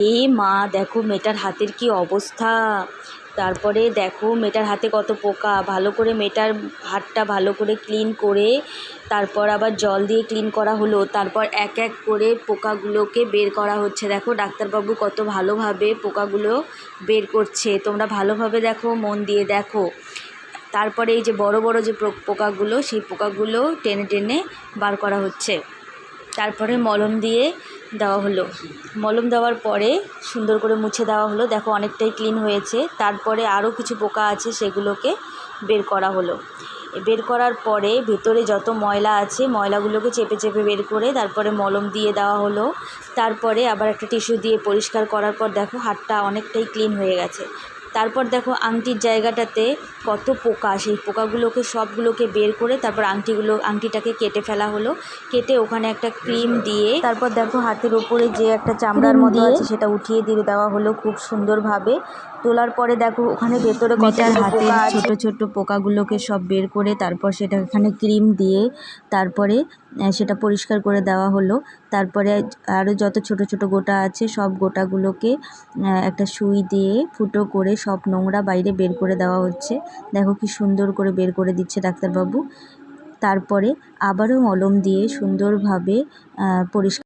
এ মা, দেখো মেয়েটার হাতের কি অবস্থা। তারপরে দেখো মেয়েটার হাতে কত পোকা। ভালো করে মেয়েটার হাতটা ভালো করে ক্লিন করে, তারপর আবার জল দিয়ে ক্লিন করা হলো। তারপর এক এক করে পোকাগুলোকে বের করা হচ্ছে। দেখো ডাক্তারবাবু কত ভালোভাবে পোকাগুলো বের করছে। তোমরা ভালোভাবে দেখো, মন দিয়ে দেখো। তারপরে এই যে বড় বড় যে পোকাগুলো, সেই পোকাগুলো টেনে টেনে বার করা হচ্ছে। তারপরে মলম দিয়ে দেওয়া হলো। মলম দেওয়ার পরে সুন্দর করে মুছে দেওয়া হলো। দেখো অনেকটাই ক্লিন হয়েছে। তারপরে আরও কিছু পোকা আছে, সেগুলোকে বের করা হলো। বের করার পরে ভেতরে যত ময়লা আছে, ময়লাগুলোকে চেপে চেপে বের করে তারপরে মলম দিয়ে দেওয়া হলো। তারপরে আবার একটা টিস্যু দিয়ে পরিষ্কার করার পর দেখো হাতটা অনেকটাই ক্লিন হয়ে গেছে। তারপর দেখো আংটির জায়গাটাতে কত পোকা সেই পোকাগুলোকে সবগুলোকে বের করে তারপর আংটিগুলো আংটিটাকে কেটে ফেলা হলো। কেটে ওখানে একটা ক্রিম দিয়ে তারপর দেখো হাতের ওপরে যে একটা চামড়ার মতো আছে সেটা উঠিয়ে দিয়ে দেওয়া হলো খুব সুন্দরভাবে। তোলার পরে দেখো ওখানে ভেতরে কত হাতে। ছোট ছোট পোকাগুলোকে সব বের করে তারপর সেটা এখানে ক্রিম দিয়ে তারপরে সেটা পরিষ্কার করে দেওয়া হলো। তারপরে আরও যত ছোট ছোট গোটা আছে সব গোটাগুলোকে একটা সুই দিয়ে ফুটো করে সব নোংরা বাইরে বের করে দেওয়া হচ্ছে। দেখো কি সুন্দর করে বের করে দিচ্ছে ডাক্তারবাবু। তারপরে আবারও মলম দিয়ে সুন্দরভাবে পরিষ্কার